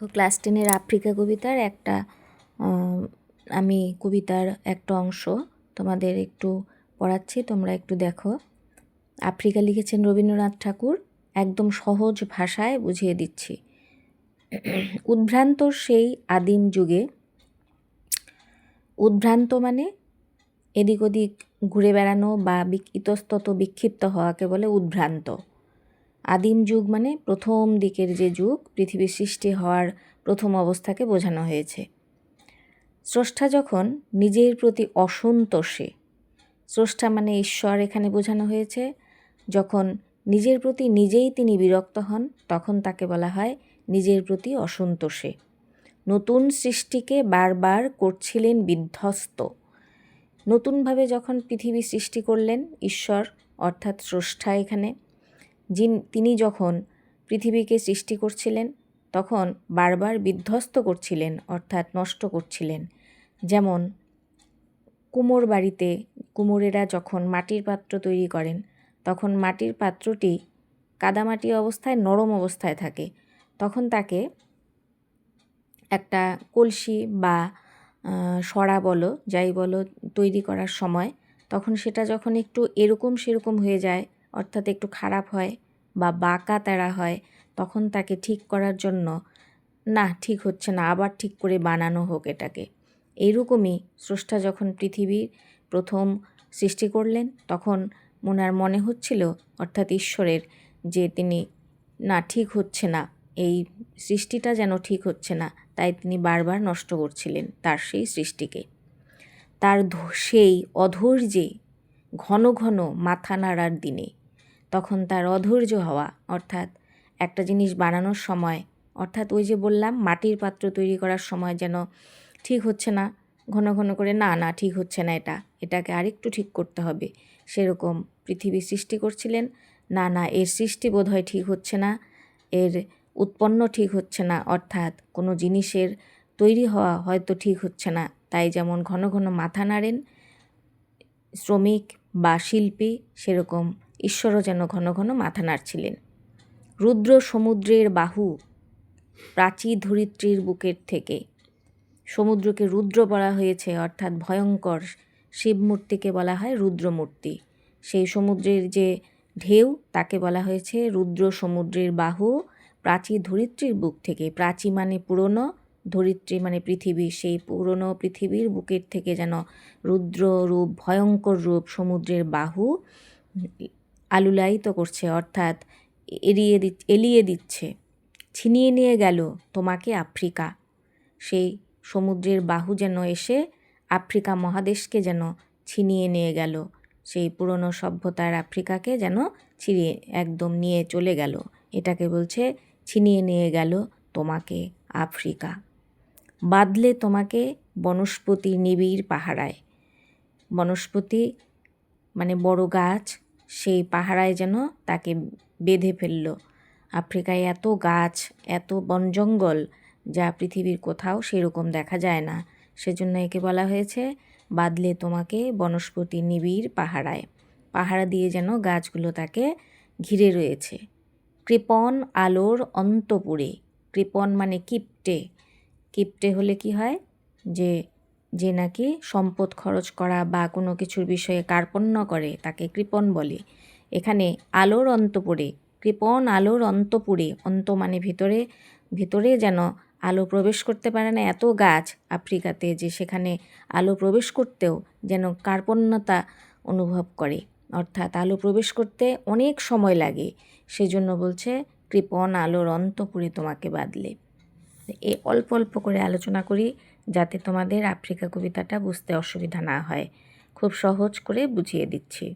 Class টেনের Africa কবিতার একটা আমি কবিতার একটা অংশ তোমাদের একটু পড়াচ্ছি, তোমরা একটু দেখো। আফ্রিকা লিখেছেন রবীন্দ্রনাথ ঠাকুর, একদম সহজ ভাষায় বুঝিয়ে দিচ্ছি। উদ্ভ্রান্ত সেই আদিম যুগে, উদ্ভ্রান্ত মানে এদিক ওদিক ঘুরে বেড়ানো বা ইতস্তত বিক্ষিপ্ত হওয়াকে বলে উদ্ভ্রান্ত। আদিম যুগ মানে প্রথম দিকের যে যুগ, পৃথিবীর সৃষ্টি হওয়ার প্রথম অবস্থাকে বোঝানো হয়েছে। স্রষ্টা যখন নিজের প্রতি অসন্তোষে, স্রষ্টা মানে ঈশ্বর এখানে বোঝানো হয়েছে, যখন নিজের প্রতি নিজেই তিনি বিরক্ত হন, তখন তাকে বলা হয় নিজের প্রতি অসন্তোষে। নতুন সৃষ্টিকে বারবার করছিলেন বিধ্বস্ত। নতুনভাবে যখন পৃথিবী সৃষ্টি করলেন, ঈশ্বর অর্থাৎ স্রষ্টা এখানে যিন তিনি যখন পৃথিবীকে সৃষ্টি করছিলেন, তখন বারবার বিধ্বস্ত করছিলেন, অর্থাৎ নষ্ট করছিলেন। যেমন, কুমোর বাড়িতে কুমোরেরা যখন মাটির পাত্র তৈরি করেন, তখন মাটির পাত্রটি কাদামাটি অবস্থায়, নরম অবস্থায় থাকে। তখন তাকে একটা কলসি বা সরা বলো, যাই বলো, তৈরি করার সময়, তখন সেটা যখন একটু এরকম সেরকম হয়ে যায় অর্থাৎ একটু খারাপ হয় বা বাঁকা তেড়া হয়, তখন তাকে ঠিক করার জন্য, না, ঠিক হচ্ছে না, আবার ঠিক করে বানানো হোক এটাকে। এইরকমই স্রষ্টা যখন পৃথিবীর প্রথম সৃষ্টি করলেন, তখন ওনার মনে হচ্ছিল, অর্থাৎ ঈশ্বরের, যে তিনি, না, ঠিক হচ্ছে না, এই সৃষ্টিটা যেন ঠিক হচ্ছে না। তাই তিনি বারবার নষ্ট করছিলেন তার সেই সৃষ্টিকে। তার সেই অধৈর্যে ঘন ঘন মাথা নাড়ার দিনে। তখন তার অধৈর্য হওয়া, অর্থাৎ একটা জিনিস বানানোর সময়, অর্থাৎ ওই যে বললাম, মাটির পাত্র তৈরি করার সময় যেন ঠিক হচ্ছে না, ঘন ঘন করে, না না, ঠিক হচ্ছে না এটা, এটাকে আরেকটু ঠিক করতে হবে। সেরকম পৃথিবী সৃষ্টি করছিলেন। না না, এর সৃষ্টি বোধহয় ঠিক হচ্ছে না, এর উৎপন্ন ঠিক হচ্ছে না, অর্থাৎ কোনো জিনিসের তৈরি হওয়া হয়তো ঠিক হচ্ছে না। তাই যেমন ঘন ঘন মাথা নাড়েন শ্রমিক বা শিল্পী, সেরকম ঈশ্বরও যেন ঘন ঘন মাথা নাড়ছিলেন। রুদ্র সমুদ্রের বাহু প্রাচী ধরিত্রীর বুকের থেকে। সমুদ্রকে রুদ্র বলা হয়েছে, অর্থাৎ ভয়ঙ্কর শিবমূর্তিকে বলা হয় রুদ্রমূর্তি। সেই সমুদ্রের যে ঢেউ, তাকে বলা হয়েছে রুদ্র সমুদ্রের বাহু প্রাচী ধরিত্রীর বুক থেকে। প্রাচী মানে পুরনো, ধরিত্রী মানে পৃথিবী। সেই পুরনো পৃথিবীর বুকের থেকে যেন রুদ্র রূপ, ভয়ঙ্কর রূপ সমুদ্রের বাহু আলুলায়িত করছে, অর্থাৎ এড়িয়ে দি, এলিয়ে দিচ্ছে। ছিনিয়ে নিয়ে গেল তোমাকে আফ্রিকা। সেই সমুদ্রের বাহু যেন এসে আফ্রিকা মহাদেশকে যেন ছিনিয়ে নিয়ে গেল। সেই পুরনো সভ্যতার আফ্রিকাকে যেন ছিনিয়ে, একদম নিয়ে চলে গেল। এটাকে বলছে ছিনিয়ে নিয়ে গেল তোমাকে আফ্রিকা। বাদলে তোমাকে বনস্পতি নিবিড় পাহারায়। বনস্পতি মানে বড় গাছ সেই পাহারায় যেন তাকে বেঁধে ফেলল। আফ্রিকায় এত গাছ, এত বন জঙ্গল যা পৃথিবীর কোথাও সেরকম দেখা যায় না। সেজন্য একে বলা হয়েছে, বাদলে তোমাকে বনস্পতি নিবিড় পাহারায়। পাহারা দিয়ে যেন গাছগুলো তাকে ঘিরে রয়েছে। কৃপণ আলোর অন্তপুরে। কৃপণ মানে কিপটে। কিপটে হলে কি হয়? যে যে নাকি সম্পদ খরচ করা বা কোনো কিছুর বিষয়ে কার্পণ্য করে, তাকে কৃপণ বলে। এখানে আলোর অন্তপুরে, কৃপণ আলোর অন্তপুরে অন্ত মানে ভিতরে ভিতরে যেন আলো প্রবেশ করতে পারে না এত গাছ আফ্রিকাতে যে সেখানে আলো প্রবেশ করতেও যেন কার্পণ্যতা অনুভব করে। অর্থাৎ আলো প্রবেশ করতে অনেক সময় লাগে। সেজন্য বলছে, কৃপণ আলোর অন্তপুরে তোমাকে বাদলে এ অল্প অল্প করে আলোচনা করি। যাতে তোমাদের আফ্রিকা কবিতাটা বুঝতে অসুবিধা না হয়। খুব সহজ করে বুঝিয়ে দিচ্ছি।